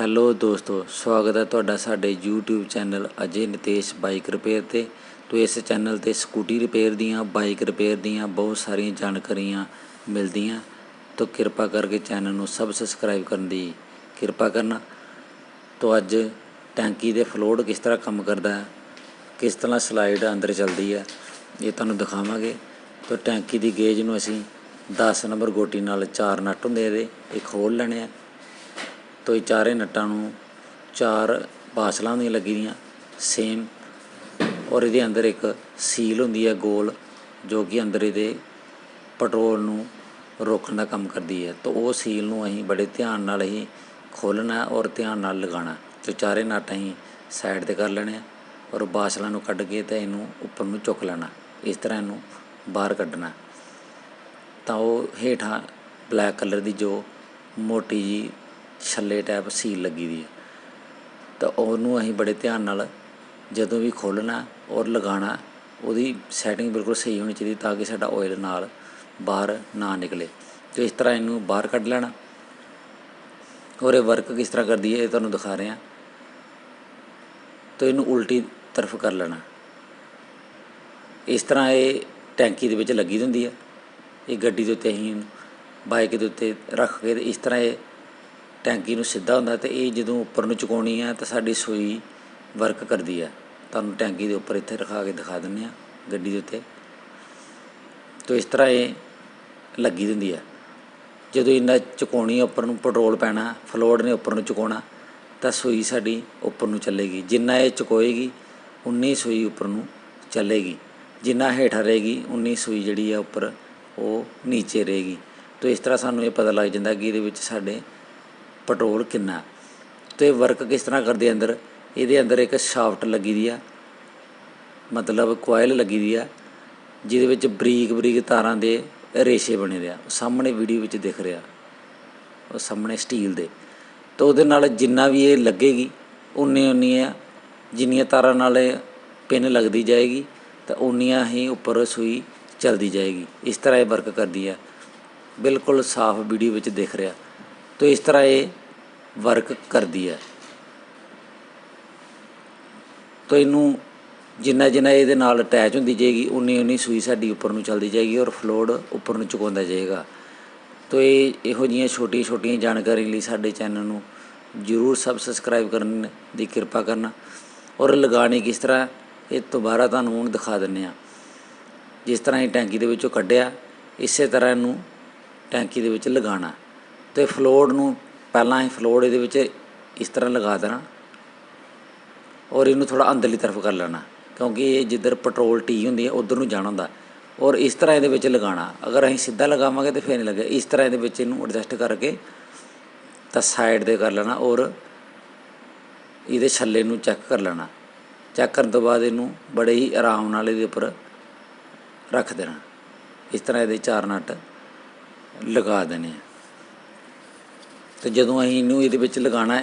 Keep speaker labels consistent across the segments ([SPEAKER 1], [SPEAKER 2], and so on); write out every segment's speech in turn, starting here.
[SPEAKER 1] Hello ਦੋਸਤੋ, ਸਵਾਗਤ ਹੈ ਤੁਹਾਡਾ ਸਾਡੇ YouTube channel Ajay Nitesh bike repair ਤੇ। ਤੋਂ ਇਸ ਚੈਨਲ ਤੇ ਸਕੂਟੀ ਰਿਪੇਅਰ ਦੀਆਂ, ਬਾਈਕ ਰਿਪੇਅਰ ਦੀਆਂ ਬਹੁਤ ਸਾਰੀਆਂ ਜਾਣਕਾਰੀਆਂ ਮਿਲਦੀਆਂ। ਤੋਂ ਕਿਰਪਾ ਕਰਕੇ ਚੈਨਲ ਨੂੰ ਸਬ ਸਬਸਕ੍ਰਾਈਬ ਕਰਨ ਦੀ ਕਿਰਪਾ ਕਰਨਾ। ਤੋਂ ਅੱਜ ਟੈਂਕੀ ਦੇ ਫਲੋਡ ਕਿਸ ਤਰ੍ਹਾਂ ਕੰਮ ਕਰਦਾ ਹੈ, ਕਿਸ ਤਰ੍ਹਾਂ ਸਲਾਈਡ ਅੰਦਰ ਚੱਲਦੀ ਹੈ, ਇਹ ਤੁਹਾਨੂੰ ਦਿਖਾਵਾਂਗੇ। ਤੋਂ ਟੈਂਕੀ ਦੀ ਗੇਜ ਨੂੰ ਅਸੀਂ 10 ਨੰਬਰ ਗੋਟੀ ਨਾਲ ਚਾਰ ਨਟ ਹੁੰਦੇ ਇਹਦੇ ਇਹ ਖੋਲ ਲੈਣੇ ਆ। ਤੋਂ ਇਹ ਚਾਰੇ ਨਟਾਂ ਨੂੰ ਚਾਰ ਬਾਸਲਾਂ ਦੀਆਂ ਲੱਗੀ ਦੀਆਂ ਸੇਮ ਔਰ ਇਹਦੇ ਅੰਦਰ ਇੱਕ ਸੀਲ ਹੁੰਦੀ ਹੈ, ਗੋਲ, ਜੋ ਕਿ ਅੰਦਰ ਇਹਦੇ ਪੈਟਰੋਲ ਨੂੰ ਰੋਕਣ ਦਾ ਕੰਮ ਕਰਦੀ ਹੈ। ਤਾਂ ਉਹ ਸੀਲ ਨੂੰ ਅਸੀਂ ਬੜੇ ਧਿਆਨ ਨਾਲ ਹੀ ਖੋਲਣਾ ਔਰ ਧਿਆਨ ਨਾਲ ਲਗਾਉਣਾ ਤੇ ਚਾਰੇ ਨਟ ਅਸੀਂ ਸਾਈਡ ਤੇ ਕਰ ਲੈਣੇ ਔਰ ਬਾਸਲਾਂ ਨੂੰ ਕੱਢ ਕੇ ਤੇ ਇਹਨੂੰ ਉੱਪਰ ਨੂੰ ਚੁੱਕ ਲੈਣਾ ਇਸ ਤਰ੍ਹਾਂ ਇਹਨੂੰ ਬਾਹਰ ਕੱਢਣਾ ਤਾਂ ਉਹ ਹੇਠਾਂ ਬਲੈਕ ਕਲਰ ਦੀ ਜੋ ਮੋਟੀ ਜੀ ਛੱਲੇ ਟਾਈਪ ਸੀਲ ਲੱਗੀ ਦੀ ਹੈ ਤਾਂ ਉਹਨੂੰ ਅਸੀਂ ਬੜੇ ਧਿਆਨ ਨਾਲ ਜਦੋਂ ਵੀ ਖੋਲ੍ਹਣਾ ਔਰ ਲਗਾਉਣਾ, ਉਹਦੀ ਸੈਟਿੰਗ ਬਿਲਕੁਲ ਸਹੀ ਹੋਣੀ ਚਾਹੀਦੀ ਤਾਂ ਕਿ ਸਾਡਾ ਆਇਲ ਨਾਲ ਬਾਹਰ ਨਾ ਨਿਕਲੇ। ਤੇ ਇਸ ਤਰ੍ਹਾਂ ਇਹਨੂੰ ਬਾਹਰ ਕੱਢ ਲੈਣਾ। ਔਰ ਇਹ ਵਰਕ ਕਿਸ ਤਰ੍ਹਾਂ ਕਰਦੀ ਹੈ ਇਹ ਤੁਹਾਨੂੰ ਦਿਖਾ ਰਹੇ ਹਾਂ। ਤਾਂ ਇਹਨੂੰ ਉਲਟੀ ਤਰਫ ਕਰ ਲੈਣਾ। ਇਸ ਤਰ੍ਹਾਂ ਇਹ ਟੈਂਕੀ ਦੇ ਵਿੱਚ ਲੱਗੀ ਹੁੰਦੀ ਹੈ। ਇਹ ਗੱਡੀ ਦੇ ਉੱਤੇ ਅਸੀਂ ਬਾਈਕ ਦੇ ਉੱਤੇ ਰੱਖ ਕੇ ਤੇ ਇਸ ਤਰ੍ਹਾਂ ਇਹ ਟੈਂਕੀ ਨੂੰ ਸਿੱਧਾ ਹੁੰਦਾ ਤੇ ਇਹ ਜਦੋਂ ਉੱਪਰ ਨੂੰ ਚੁਕਾਉਣੀ ਹੈ ਤਾਂ ਸਾਡੀ ਸੂਈ ਵਰਕ ਕਰਦੀ ਹੈ ਤੁਹਾਨੂੰ ਟੈਂਕੀ ਦੇ ਉੱਪਰ ਇੱਥੇ ਰਖਾ ਕੇ ਦਿਖਾ ਦਿੰਦੇ ਆ, ਗੱਡੀ ਦੇ ਉੱਤੇ। ਤੋਂ ਇਸ ਤਰ੍ਹਾਂ ਇਹ ਲੱਗੀ ਹੁੰਦੀ ਆ। ਜਦੋਂ ਇਹਨਾਂ ਚੁਕਾਉਣੀ ਉੱਪਰ ਨੂੰ ਪੈਟਰੋਲ ਪੈਣਾ ਫਲੋਡ ਨੇ ਉੱਪਰ ਨੂੰ ਚੁਕਾਉਣਾ, ਤਾਂ ਸੂਈ ਸਾਡੀ ਉੱਪਰ ਨੂੰ ਚੱਲੇਗੀ। ਜਿੰਨਾ ਇਹ ਚੁਕੋਏਗੀ, ਉਨੀ ਸੂਈ ਉੱਪਰ ਨੂੰ ਚੱਲੇਗੀ। ਜਿੰਨਾ ਹੇਠਾਂ ਰਹੇਗੀ, ਉਨੀ ਸੂਈ ਜਿਹੜੀ ਆ ਉੱਪਰ ਉਹ ਨੀਚੇ ਰਹੇਗੀ। ਤੋਂ ਇਸ ਤਰ੍ਹਾਂ ਸਾਨੂੰ ਇਹ ਪਤਾ ਲੱਗ ਜਾਂਦਾ ਕਿ ਇਹਦੇ ਵਿੱਚ ਸਾਡੇ ਪੈਟਰੋਲ ਕਿੰਨਾ ਤੇ ਵਰਕ ਕਿਸ ਤਰ੍ਹਾਂ ਕਰਦੇ ਅੰਦਰ? ਇਹਦੇ ਅੰਦਰ ਇੱਕ ਸ਼ਾਫਟ ਲੱਗੀ ਦੀ ਆ। ਮਤਲਬ ਕੋਇਲ ਲੱਗੀ ਦੀ ਆ, ਜਿਹਦੇ ਵਿੱਚ ਬਰੀਕ ਬਰੀਕ ਤਾਰਾਂ ਦੇ ਰੇਸ਼ੇ ਬਣੇ ਦੇ ਆ। ਸਾਹਮਣੇ ਵੀਡੀਓ ਵਿੱਚ ਦਿਖ ਰਿਹਾ। ਉਹ ਸਾਹਮਣੇ ਸਟੀਲ ਦੇ। ਤਾਂ ਉਹਦੇ ਨਾਲ ਜਿੰਨਾ ਵੀ ਇਹ ਲੱਗੇਗੀ, ਉਨੇ ਉਨੀਆਂ ਜਿੰਨੀਆਂ ਤਾਰਾਂ ਨਾਲ ਪਿੰਨ ਲੱਗਦੀ ਜਾਏਗੀ, ਤਾਂ ਉਨੀਆਂ ਹੀ ਉੱਪਰ ਸੂਈ ਚੱਲਦੀ ਜਾਏਗੀ। ਇਸ ਤਰ੍ਹਾਂ ਇਹ ਵਰਕ ਕਰਦੀ ਹੈ ਬਿਲਕੁਲ ਸਾਫ਼ ਵੀਡੀਓ ਵਿੱਚ ਦਿਖ ਰਿਹਾ। ਤਾਂ ਇਸ ਤਰ੍ਹਾਂ ਇਹ ਵਰਕ ਕਰਦੀ ਹੈ। ਤਾਂ ਇਹਨੂੰ ਜਿੰਨਾ ਜਿੰਨਾ ਇਹਦੇ ਨਾਲ ਅਟੈਚ ਹੁੰਦੀ ਜਾਏਗੀ, ਉਨੀ ਉਨੀ ਸੂਈ ਸਾਡੀ ਉੱਪਰ ਨੂੰ ਚੱਲਦੀ ਜਾਏਗੀ ਔਰ ਫਲੋਡ ਉੱਪਰ ਨੂੰ ਚੁਕਾਉਂਦਾ ਜਾਏਗਾ। ਤਾਂ ਇਹ ਇਹੋ ਜਿਹੀਆਂ ਛੋਟੀਆਂ ਛੋਟੀਆਂ ਜਾਣਕਾਰੀ ਲਈ ਸਾਡੇ ਚੈਨਲ ਨੂੰ ਜਰੂਰ ਸਬਸਕ੍ਰਾਈਬ ਕਰਨ ਦੀ ਕਿਰਪਾ ਕਰਨਾ ਔਰ ਲਗਾਣੀ ਕਿਸ ਤਰ੍ਹਾਂ, ਇਹ ਦੁਬਾਰਾ ਤੁਹਾਨੂੰ ਹੁਣ ਦਿਖਾ ਦਿੰਨੇ ਆ ਜਿਸ ਤਰ੍ਹਾਂ ਇਹ ਟੈਂਕੀ ਦੇ ਵਿੱਚੋਂ ਕੱਢਿਆ, ਇਸੇ ਤਰ੍ਹਾਂ ਇਹਨੂੰ ਟੈਂਕੀ ਦੇ ਵਿੱਚ ਲਗਾਉਣਾ। ਅਤੇ ਫਲੋਟ ਨੂੰ ਪਹਿਲਾਂ ਹੀ ਫਲੋਟ ਇਹਦੇ ਵਿੱਚ ਇਸ ਤਰ੍ਹਾਂ ਲਗਾ ਦੇਣਾ ਔਰ ਇਹਨੂੰ ਥੋੜ੍ਹਾ ਅੰਦਰਲੀ ਤਰਫ ਕਰ ਲੈਣਾ, ਕਿਉਂਕਿ ਇਹ ਜਿੱਧਰ ਪੈਟਰੋਲ ਟੀ ਹੁੰਦੀ ਹੈ, ਉਧਰ ਨੂੰ ਜਾਣਾ ਹੁੰਦਾ ਔਰ ਇਸ ਤਰ੍ਹਾਂ ਇਹਦੇ ਵਿੱਚ ਲਗਾਉਣਾ। ਅਗਰ ਅਸੀਂ ਸਿੱਧਾ ਲਗਾਵਾਂਗੇ ਤਾਂ ਫੇਰ ਨਹੀਂ ਲੱਗੇ ਇਸ ਤਰ੍ਹਾਂ ਇਹਦੇ ਵਿੱਚ ਇਹਨੂੰ ਐਡਜਸਟ ਕਰਕੇ ਤਾਂ ਸਾਈਡ ਦੇ ਕਰ ਲੈਣਾ ਔਰ ਇਹਦੇ ਛੱਲੇ ਨੂੰ ਚੈੱਕ ਕਰ ਲੈਣਾ। ਚੈੱਕ ਕਰਨ ਤੋਂ ਬਾਅਦ ਇਹਨੂੰ ਬੜੇ ਹੀ ਆਰਾਮ ਨਾਲ ਇਹਦੇ ਉੱਪਰ ਰੱਖ ਦੇਣਾ। ਇਸ ਤਰ੍ਹਾਂ ਇਹਦੇ ਚਾਰ ਨਟ ਲਗਾ ਦੇਣੇ ਆ। ਤੇ ਜਦੋਂ ਅਸੀਂ ਇਹਨੂੰ ਇਹਦੇ ਵਿੱਚ ਲਗਾਉਣਾ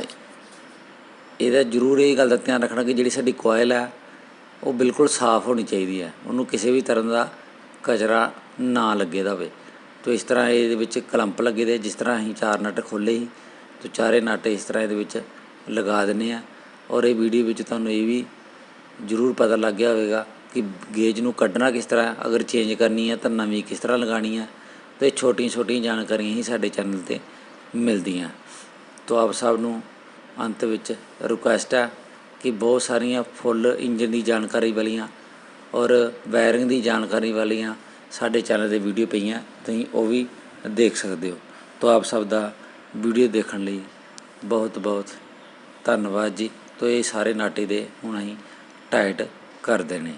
[SPEAKER 1] ਇਹਦਾ ਜ਼ਰੂਰ ਇਹ ਗੱਲ ਦਾ ਧਿਆਨ ਰੱਖਣਾ ਕਿ ਜਿਹੜੀ ਸਾਡੀ ਕੋਇਲ ਹੈ, ਉਹ ਬਿਲਕੁਲ ਸਾਫ਼ ਹੋਣੀ ਚਾਹੀਦੀ ਹੈ। ਉਹਨੂੰ ਕਿਸੇ ਵੀ ਤਰ੍ਹਾਂ ਦਾ ਕਚਰਾ ਨਾ ਲੱਗੇ ਦਾ ਹੋਵੇ। ਤੋ ਇਸ ਤਰ੍ਹਾਂ ਇਹਦੇ ਵਿੱਚ ਕਲੰਪ ਲੱਗੇ ਦੇ, ਜਿਸ ਤਰ੍ਹਾਂ ਅਸੀਂ ਚਾਰ ਨਟ ਖੋਲੇ ਸੀ, ਤੋ ਚਾਰੇ ਨਟ ਇਸ ਤਰ੍ਹਾਂ ਇਹਦੇ ਵਿੱਚ ਲਗਾ ਦਿੰਨੇ ਆ ਔਰ ਇਹ ਵੀਡੀਓ ਵਿੱਚ ਤੁਹਾਨੂੰ ਇਹ ਵੀ ਜ਼ਰੂਰ ਪਤਾ ਲੱਗ ਗਿਆ ਹੋਵੇਗਾ ਕਿ ਗੇਜ ਨੂੰ ਕੱਢਣਾ ਕਿਸ ਤਰ੍ਹਾਂ ਅਗਰ ਚੇਂਜ ਕਰਨੀ ਹੈ ਤਾਂ ਨਵੀਂ ਕਿਸ ਤਰ੍ਹਾਂ ਲਗਾਣੀ ਹੈ। ਤੇ ਛੋਟੀਆਂ ਛੋਟੀਆਂ ਜਾਣਕਾਰੀਆਂ ਹੀ ਸਾਡੇ ਚੈਨਲ ਤੇ ਮਿਲਦੀਆਂ। ਤੋ ਆਪ ਸਭ ਨੂੰ ਅੰਤ ਵਿੱਚ ਰਿਕੁਐਸਟ ਹੈ ਕਿ ਬਹੁਤ ਸਾਰੀਆਂ ਫੁੱਲ ਇੰਜਨ ਦੀ ਜਾਣਕਾਰੀ ਵਾਲੀਆਂ ਔਰ ਵਾਇਰਿੰਗ ਦੀ ਜਾਣਕਾਰੀ ਵਾਲੀਆਂ ਸਾਡੇ ਚੈਨਲ ਤੇ ਵੀਡੀਓ ਪਈਆਂ, ਤੁਸੀਂ ਉਹ ਵੀ ਦੇਖ ਸਕਦੇ ਹੋ। ਤੋ ਆਪ ਸਭ ਦਾ ਵੀਡੀਓ ਦੇਖਣ ਲਈ ਬਹੁਤ ਬਹੁਤ ਧੰਨਵਾਦ ਜੀ। ਤੋ ਇਹ ਸਾਰੇ ਨਾਟੇ ਦੇ ਹੁਣ ਅਸੀਂ ਟਾਈਟ ਕਰ ਦੇਣੇ